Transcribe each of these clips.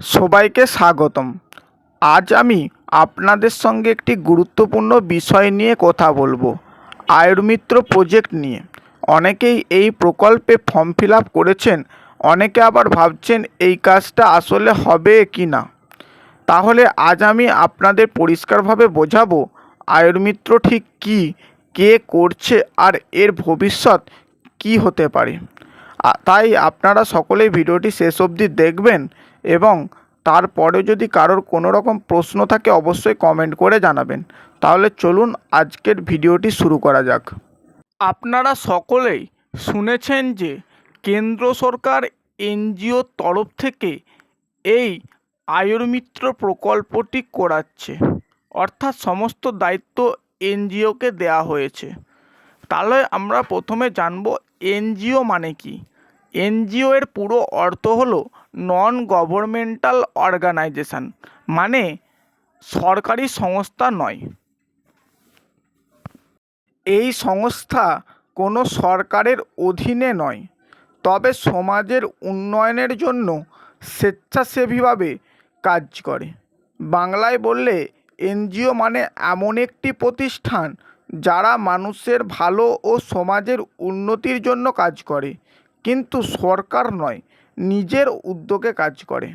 সবাইকে স্বাগতম। আজ আমি আপনাদের সঙ্গে একটি গুরুত্বপূর্ণ বিষয় নিয়ে কথা বলব, আয়ুর্মিত্র প্রজেক্ট নিয়ে। অনেকেই এই প্রকল্পে ফর্ম ফিল করেছেন, অনেকে আবার ভাবছেন এই কাজটা আসলে হবে কি না। তাহলে আজ আমি আপনাদের পরিষ্কারভাবে বোঝাবো আয়ুর্মিত্র ঠিক কী, কে করছে আর এর ভবিষ্যৎ কী হতে পারে। তাই আপনারা সকলেই ভিডিওটি শেষ অবধি দেখবেন এবং তারপরে যদি কারোর কোনো রকম প্রশ্ন থাকে অবশ্যই কমেন্ট করে জানাবেন। তাহলে চলুন আজকের ভিডিওটি শুরু করা যাক। আপনারা সকলেই শুনেছেন যে কেন্দ্র সরকার এনজিওর তরফ থেকে এই আয়ুর্মিত্র প্রকল্পটি করাচ্ছে। অর্থাৎ সমস্ত দায়িত্ব এনজিওকে দেওয়া হয়েছে। তাহলে আমরা প্রথমে জানব এনজিও মানে কি? এনজিও এর পুরো অর্থ হলো নন গভর্নমেন্টাল অর্গানাইজেশন মানে সরকারি সংস্থা নয়। এই সংস্থা কোনো সরকারের অধীনে নয়, তবে সমাজের উন্নয়নের জন্য স্বেচ্ছাসেবীভাবে কাজ করে। বাংলায় বললে এনজিও মানে এমন একটি প্রতিষ্ঠান যারা মানুষের ভালো ও সমাজের উন্নতির জন্য কাজ করে। কিন্তু সরকার নয়, নিজের উদ্যোগে কাজ করে।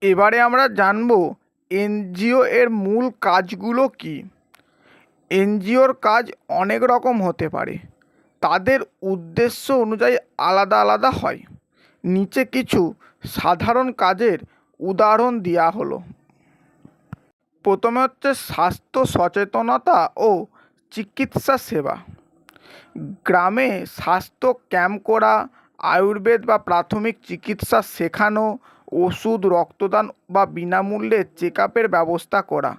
এবারে আমরা জানব, এনজিও এর মূল কাজগুলো কী? এনজিওর কাজ অনেক রকম হতে পারে। তাদের উদ্দেশ্য অনুযায়ী আলাদা আলাদা হয়। নিচে কিছু সাধারণ কাজের উদাহরণ দেওয়া হলো। প্রথমে হচ্ছে স্বাস্থ্য সচেতনতা ও চিকিৎসা সেবা। গ্রামে স্বাস্থ্য ক্যাম্প করা, আয়ুর্বেদ বা প্রাথমিক চিকিৎসা শেখানো, ওষুধ, রক্তদান বা বিনামূল্যে চেক আপের ব্যবস্থা করা।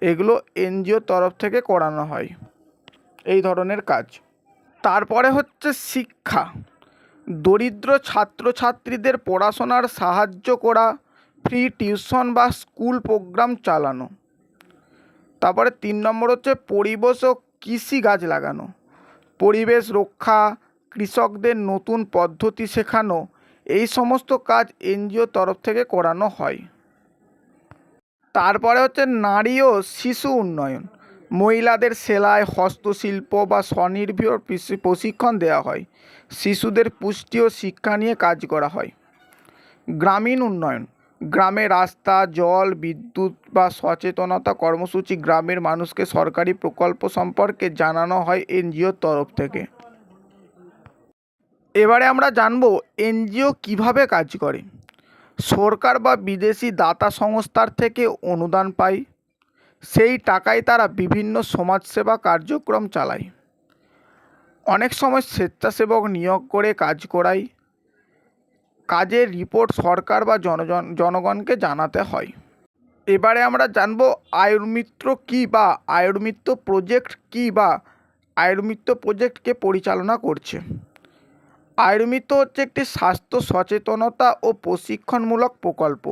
এগুলো এনজিওর তরফ থেকে করানো হয়। এই ধরনের কাজ। তারপরে হচ্ছে শিক্ষা। দরিদ্র ছাত্রছাত্রীদের পড়াশোনার সাহায্য করা, ফ্রি টিউশন বা স্কুল প্রোগ্রাম চালানো। তারপরে তিন নম্বর হচ্ছে পরিবেশ ও কৃষি গাছ লাগানো। পরিবেশ রক্ষা, কৃষকদের নতুন পদ্ধতি শেখানো, এই সমস্ত কাজ এনজিও তরফ থেকে করানো হয়। তারপরে হচ্ছে নারী ও শিশু উন্নয়ন। মহিলাদের সেলাই, হস্তশিল্প বা স্বনির্ভর প্রশিক্ষণ দেওয়া হয়। শিশুদের পুষ্টি ও শিক্ষা নিয়ে কাজ করা হয়। গ্রামীণ উন্নয়ন। গ্রামে রাস্তা, জল, বিদ্যুৎ বা সচেতনতা কর্মসূচি গ্রামের মানুষকে সরকারি প্রকল্প সম্পর্কে জানানো হয় এনজিওর তরফ থেকে। এবারে আমরা জানব এনজিও কীভাবে কাজ করে? সরকার বা বিদেশি দাতা সংস্থার থেকে অনুদান পায়। সেই টাকায় তারা বিভিন্ন সমাজসেবা কার্যক্রম চালায়। অনেক সময় স্বেচ্ছাসেবক নিয়োগ করে কাজ করায়। কাজের রিপোর্ট সরকার বা জনজন, জনগণকে জানাতে হয়। এবারে আমরা জানব আয়ুর্মিত্র কী বা আয়ুর্মিত্র প্রজেক্ট কী বা আয়ুর্মিত্র প্রজেক্টকে পরিচালনা করছে। আয়ুর্মিত্র হচ্ছে একটি স্বাস্থ্য সচেতনতা ও প্রশিক্ষণমূলক প্রকল্প।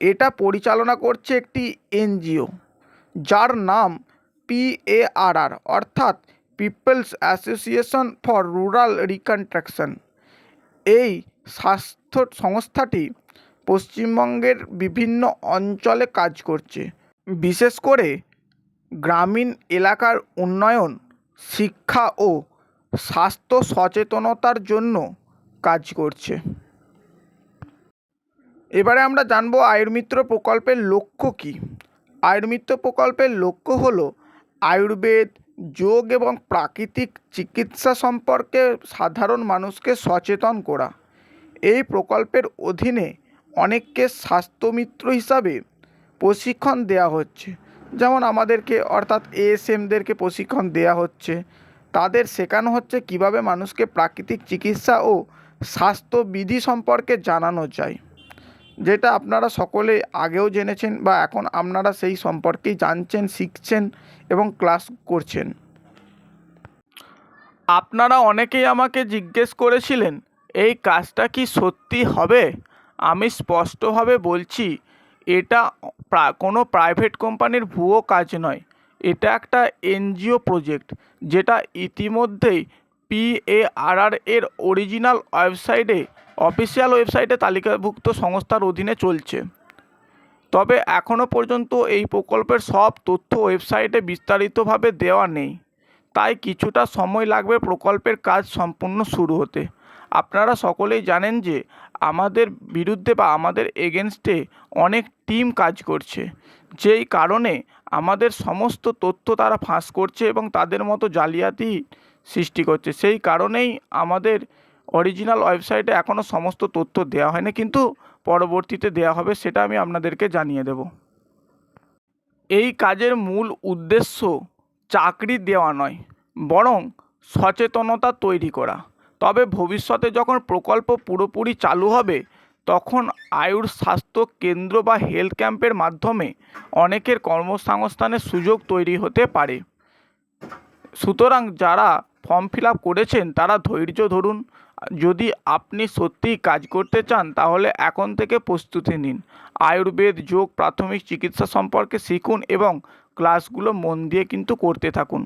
এটা পরিচালনা করছে একটি এনজিও, যার নাম পিএআরআর অর্থাৎ people's association for rural reconstruction. এই স্বাস্থ্য সংস্থাটি পশ্চিমবঙ্গের বিভিন্ন অঞ্চলে কাজ করছে। বিশেষ করে গ্রামীণ এলাকার উন্নয়ন, শিক্ষা ও স্বাস্থ্য সচেতনতার জন্য কাজ করছে। এবারে আমরা জানব আয়ুর্মিত্র প্রকল্পের লক্ষ্য কী। আয়ুর্মিত্র প্রকল্পের লক্ষ্য হলো আয়ুর্বেদ, যোগ এবং প্রাকৃতিক চিকিৎসা সম্পর্কে সাধারণ মানুষকে সচেতন করা। এই প্রকল্পের অধীনে অনেককে স্বাস্থ্যমিত্র হিসাবে প্রশিক্ষণ দেওয়া হচ্ছে। যেমন আমাদেরকে, অর্থাৎ এএসএমদেরকে প্রশিক্ষণ দেওয়া হচ্ছে। তাদের শেখানো হচ্ছে কীভাবে মানুষকে প্রাকৃতিক চিকিৎসা ও স্বাস্থ্যবিধি সম্পর্কে জানানো যায়। যেটা আপনারা সকলে আগেও জেনেছেন বা এখন আপনারা সেই সম্পর্কেই জানছেন, শিখছেন এবং ক্লাস করছেন। আপনারা অনেকেই আমাকে জিজ্ঞেস করেছিলেন এই কাজটা কি সত্যি হবে? আমি স্পষ্টভাবে বলছি, এটা কোনো প্রাইভেট কোম্পানির ভুয়ো কাজ নয়। এটা একটা এনজিও প্রজেক্ট যেটা ইতিমধ্যেই পিএআরআর এর অরিজিনাল ওয়েবসাইটে অফিসিয়াল ওয়েবসাইটে তালিকাভুক্ত সংস্থার অধীনে চলছে। তবে এখনও পর্যন্ত এই প্রকল্পের সব তথ্য ওয়েবসাইটে বিস্তারিতভাবে দেওয়া নেই। তাই কিছুটা সময় লাগবে প্রকল্পের কাজ সম্পূর্ণ শুরু হতে। আপনারা সকলেই জানেন যে আমাদের বিরুদ্ধে বা আমাদের এগেনস্টে অনেক টিম কাজ করছে। যেই কারণে আমাদের সমস্ত তথ্য তারা ফাঁস করছে এবং তাদের মতো জালিয়াতি সৃষ্টি করছে। সেই কারণেই আমাদের অরিজিনাল ওয়েবসাইটে এখনও সমস্ত তথ্য দেওয়া হয়নি, কিন্তু পরবর্তীতে দেওয়া হবে সেটা আমি আপনাদেরকে জানিয়ে দেব। এই কাজের মূল উদ্দেশ্য চাকরি দেওয়া নয়, বরং সচেতনতা তৈরি করা। তবে ভবিষ্যতে যখন প্রকল্প পুরোপুরি চালু হবে, তখন আয়ুর স্বাস্থ্য কেন্দ্র বা হেলথ ক্যাম্পের মাধ্যমে অনেকের কর্মসংস্থানের সুযোগ তৈরি হতে পারে। সুতরাং যারা ফর্ম ফিল আপ করেছেন, তারা ধৈর্য ধরুন। যদি আপনি সত্যিই কাজ করতে চান, তাহলে এখন থেকে প্রস্তুতি নিন। আয়ুর্বেদ, যোগ, প্রাথমিক চিকিৎসা সম্পর্কে শিখুন এবং ক্লাসগুলো মন দিয়ে কিন্তু করতে থাকুন।